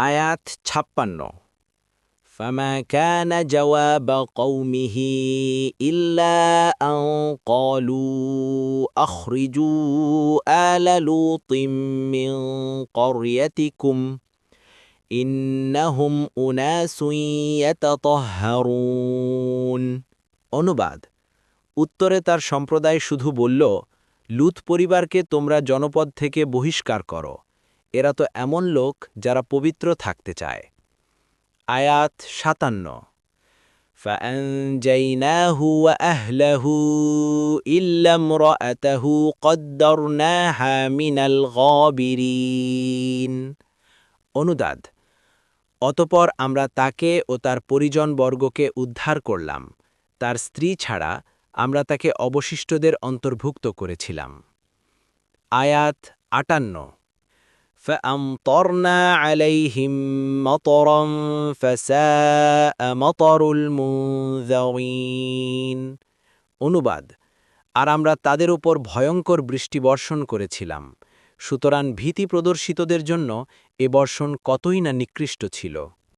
আয়াত ছাপ্পান্ন فما كان جواب قومه إلا أن قالوا أخرجوا آل لوط من قريتكم إنهم أناس يتطهرون অনুবাদ উত্তরে তার সম্প্রদায় শুধু বলল লুত পরিবারকে তোমরা জনপদ থেকে বহিষ্কার করো এরা তো এমন লোক যারা পবিত্র থাকতে চায় আয়াত সাতান্ন فأنجيناه وأهله إلا امرأته قدرناها من الغابرين অনুদাদ অতপর আমরা তাকে ও তার পরিজনবর্গকে উদ্ধার করলাম তার স্ত্রী ছাড়া আমরা তাকে অবশিষ্টদের অন্তর্ভুক্ত করেছিলাম আয়াত আটান্ন فأمطرنا عليهم مطرا فساء مطر المنذرين অনুবাদ আর আমরা তাদের উপর ভয়ঙ্কর বৃষ্টি বর্ষণ করেছিলাম সুতরাং ভীতি প্রদর্শিতদের জন্য এ বর্ষণ কতই না নিকৃষ্ট ছিল